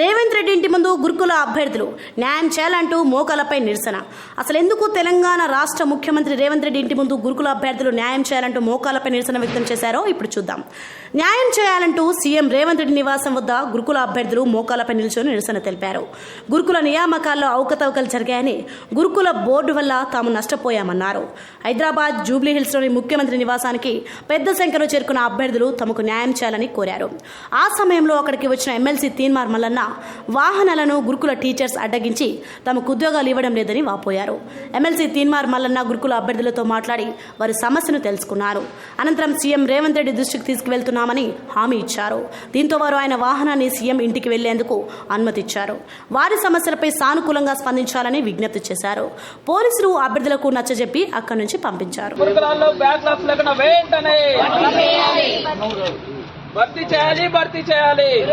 రేవంత్ రెడ్డి ఇంటి ముందు గురుకుల అభ్యర్థులు న్యాయం చేయాలంటూ మోకాలపై నిరసన. అసలు ఎందుకు తెలంగాణ రాష్ట్ర ముఖ్యమంత్రి రేవంత్ రెడ్డి ఇంటి ముందు గురుకుల అభ్యర్థులు న్యాయం చేయాలంటూ మోకాలపై నిరసన వ్యక్తం చేశారో ఇప్పుడు చూద్దాం. న్యాయం చేయాలంటూ సీఎం రేవంత్ రెడ్డి నివాసం వద్ద గురుకుల అభ్యర్థులు మోకాలపై నిల్చొని నిరసన తెలిపారు. గురుకుల నియామకాల్లో అవకతవకలు జరిగాయని గురుకుల బోర్డు వల్ల తాము నష్టపోయామన్నారు. హైదరాబాద్ జూబ్లీ హిల్స్లోని ముఖ్యమంత్రి నివాసానికి పెద్ద సంఖ్యలో చేరుకున్న అభ్యర్థులు తమకు న్యాయం చేయాలని కోరారు. ఆ సమయంలో అక్కడికి వచ్చిన ఎమ్మెల్సీ తీన్మార్ మల్లన్న వాహనాలను గురుకుల టీచర్స్ అడ్డగించి తమకు ఉద్యోగాలు ఇవ్వడం లేదని వాపోయారు. ఎమ్మెల్సీ తీన్మార్ మల్లన్న గురుకుల అభ్యర్థులతో మాట్లాడి వారి సమస్యను తెలుసుకున్నారు. అనంతరం సీఎం రేవంత్ రెడ్డి దృష్టికి తీసుకువెళ్తున్నామని హామీ ఇచ్చారు. దీంతో వారు ఆయన వాహనాన్ని సీఎం ఇంటికి వెళ్ళేందుకు అనుమతిచ్చారు. వారి సమస్యలపై సానుకూలంగా స్పందించాలని విజ్ఞప్తి చేశారు. పోలీసులు అభ్యర్థులకు నచ్చజెప్పి అక్కడి నుంచి పంపించారు. భర్తీ చేయాలి. భర్తీ చేయాలి.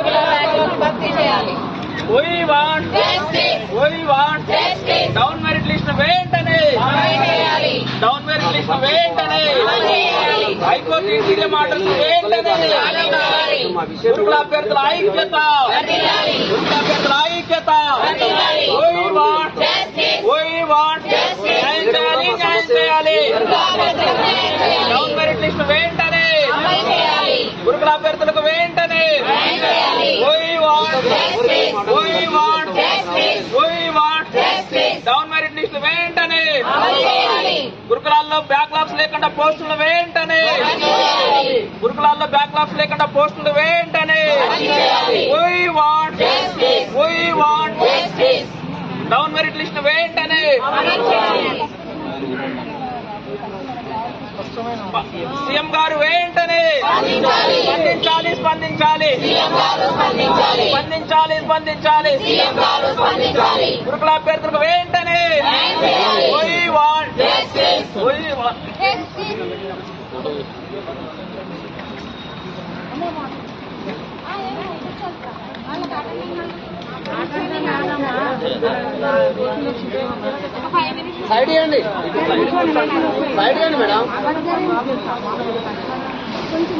We want we want down merit list వెంటనే. డౌన్ మెరిట్ లిస్ట్ వెంటనే. హైకోర్టు ఇంటీరియం ఆర్డర్స్ వెంటనే. గురుకుల అభ్యర్థుల ఐక్యత ఓయి వాంట్ ఓయి వాంట్ న్యాయం చేయాలి న్యాయం చేయాలి డౌన్ మెరిట్ లిస్ట్ వెంటనే గురుకుల అభ్యర్థులకు వెంటనే ఓయి want we want we want down merit list వెంటనే గురుకులాల్లో బ్యాక్లాగ్స్ లేకుండా పోస్టులు వేయంటనే. గురుకులాల్లో బ్యాక్లాగ్స్ లేకుండా పోస్టులు వేయంటనే. Want? Want? Down merit list వేయంటనే. CM గారు వేయంటనే. స్పందించాలి స్పందించాలి. స్పందించాలి స్పందించాలి. గురుకుల అభ్యర్థులకు వేయంటనే. సైడ్ ఇవ్వండి సైడ్ ఇవ్వండి మేడం కొంచెం.